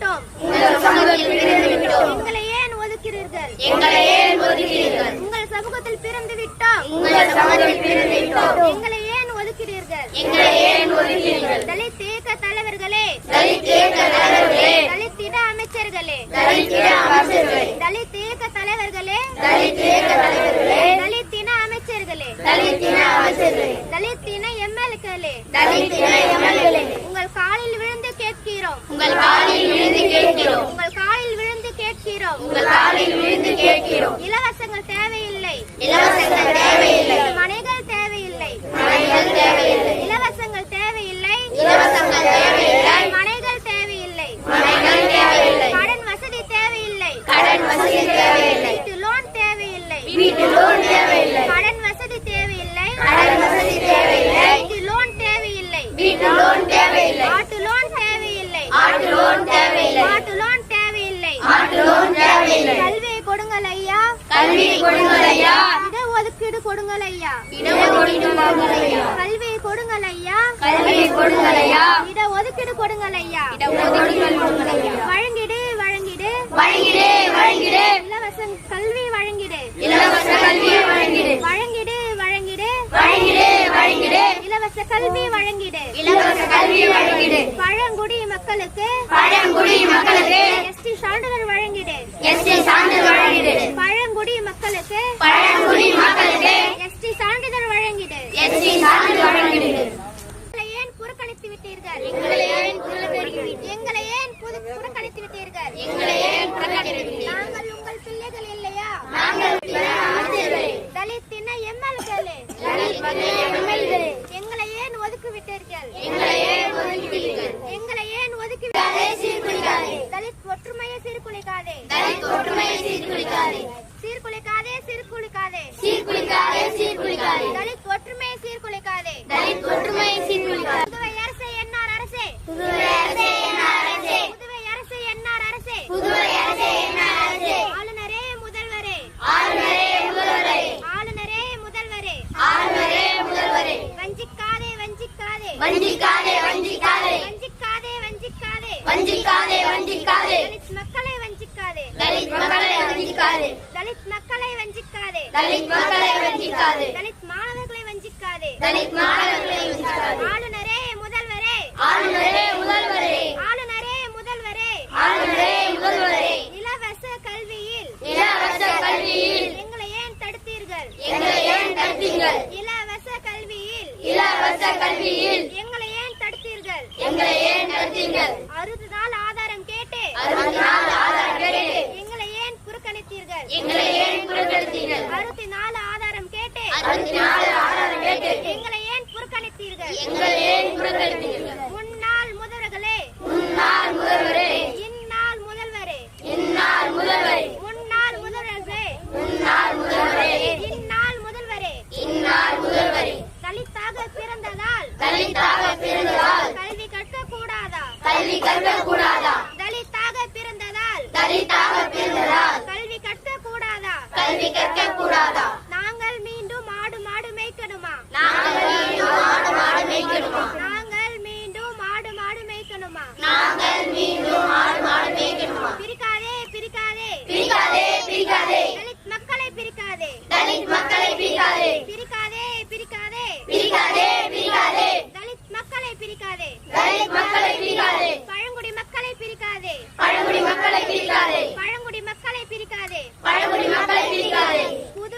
விட்டோம். எங்களை ஏன் ஒதுக்கிறீர்கள்? எங்களை ஏன் ஒதுக்கிறீர்கள்? உங்கள் சமூகத்தில் பிறந்து விட்டோம். உங்கள் சமூகத்தில் பிறந்து விட்டோம். எங்களை ஏன் ஒதுக்கிறீர்கள்? எங்களை ஏன் ஒதுக்கிறீர்கள்? தலித் இயக்க தலைவர்களே. தலித் இயக்க தலைவர்களே. தலித் இட அமைச்சர்களே. தலித் இன அமைச்சர்களே. தலித் இயக்க தலைவர்களே. தலித் இயக்க தலைவர்களே. தலித் இன அமைச்சர்களே. தலித் இன அமைச்சர்களே. தலித் இன எம்எல்ஏக்களே. தலித் இன எம்எல்ஏக்களே. உங்கள் காலில் விழுந்து கேட்கிறோம். உங்கள் காலில் விழுந்து கேட்கிறோம் உங்கள் காலில் விழுந்து கேட்கிறோம். உங்கள் காலில் விழுந்து கேட்கிறோம். இலவசங்கள் தேவையில்லை. இலவசங்கள் கல்வியை ஒதுக்கீடு இடஒதுக்கீடு கொடுங்களையா? கல்வியை கொடுங்களையா? கல்வியை கொடுங்களையா? இடஒதுக்கீடு கொடுங்களையா? வழங்கிடு வழங்கிடு. வழங்கிடு வழங்கிடு. இலவச கல்வி வழங்கிடு. இலவச கல்வி வழங்கிடு. வழங்கிடு வழங்கிடு. வழங்கிடு வழங்கிடு. இலவச கல்வி வழங்கிடு. இலவச கல்வி வழங்கிடு. பழங்குடி மக்களுக்கு. பழங்குடி மக்களுக்கு. எஸ்டி சான்றிதழ் வழங்கிடு. எஸ்டி சான்றிதழ் வழங்கிடு. பழ பழங்குடி மக்களுக்கு பழங்குடி மக்களுக்கு எஸ்டி சான்றிதழ் வழங்கிடு. எஸ்டி சான்றிதழ் வழங்கிடு. எங்களை ஏன் புறக்கணித்து விட்டீர்கள்? எங்களை ஏன் புறக்கணித்து எங்களை ஏன் புது- புறக்கணித்து விட்டீர்கள்? எங்களை ஏன் புறக்கணித்து விட்டீர்கள்? நாங்கள் உங்கள் பிள்ளைகள் இல்லையா? நாங்கள் தலித் இன எம்எல்ஏக்களே. தலித். எங்களை ஏன் ஒதுக்கி விட்டீர்கள்? எங்களை ஏன்? எங்களை ஏன் ஒதுக்கி சீர்குலைக்காதே. தலித் ஒற்றுமையை சீர்குலைக்காதே தலித் ஒற்றுமையை சீர்குலைக்காதே தலித் ஒற்றுமையை சீர்குலைக்காதே புதுவை அரசே என்ஆர் அரசே. புதுவை அரசே என்ஆர் அரசே. புதுவை அரசே என்ஆர் அரசே. புதுவை அரசே என்ஆர் அரசே. ஆளுநரே முதல்வரே. ஆளுநரே முதல்வரே. ஆளுநரே முதல்வரே. ஆளுநரே முதல்வரே. வஞ்சிக்காதே வஞ்சிக்காதே. வஞ்சிக்காதே வஞ்சிக்காதே. வஞ்சிக்காதே வஞ்சிக்காதே. வஞ்சிக்காதே வஞ்சிக்காதே. தலித் மக்களை வஞ்சிக்காதே. தலித் மக்களை வஞ்சிக்காதே. தலித் மக்களை வஞ்சிக்காதே. தலித் மக்களை வஞ்சிக்காதே. தலித் வஞ்சிக்காதே ஆளுநரே முதல்வரே. ஆளுநரே முதல்வரே. ஆளுநரே முதல்வரே. ஆளுநரே முதல்வரே. இலவச கல்வியில். இலவச கல்வியில். எங்களை ஏன் தடுத்தீர்கள்? எங்களை ஏன் தடுத்தீர்கள்? இலவச கல்வியில். இலவச கல்வியில். எங்களை ஏன் தடுத்தீர்கள்? எங்களை ஏன் தடுத்தீர்கள்? அறுபது நாள் ஆதாரம் கேட்டு. ஆதாரம் எங்களை ஏன் புறக்கணித்தீர்கள்? எங்களை ஏன் புறக்கணித்தீர்கள்? அறுபத்தி நாலு ஆதாரம் கேட்டு. அறுபத்தி நாலு ஆதாரம் கேட்டு எங்களை ஏன் புறக்கணித்தீர்கள் எங்களை ஏன் புறக்கணித்தீர்கள் முன்னாள் முதல்வர்களே. முன்னாள் முதல்வரே. இந்நாள் முதல்வரே. இந்நாள் முதல்வரே. முன்னாள் முதல்வர்களே. முன்னாள் முதல்வரே. இந்நாள் முதல்வரே. இந்நாள் முதல்வரே. தலித்தாக பிறந்ததால். தலித்தாக பிறந்ததால். கல்வி கற்க கூடாதா கல்வி கற்க கூடாதா தலித்தாக பிறந்ததால். தலித்தாக பிறந்ததால். கல்வி கற்க கூடாதா கல்வி கற்க கூடாதா de...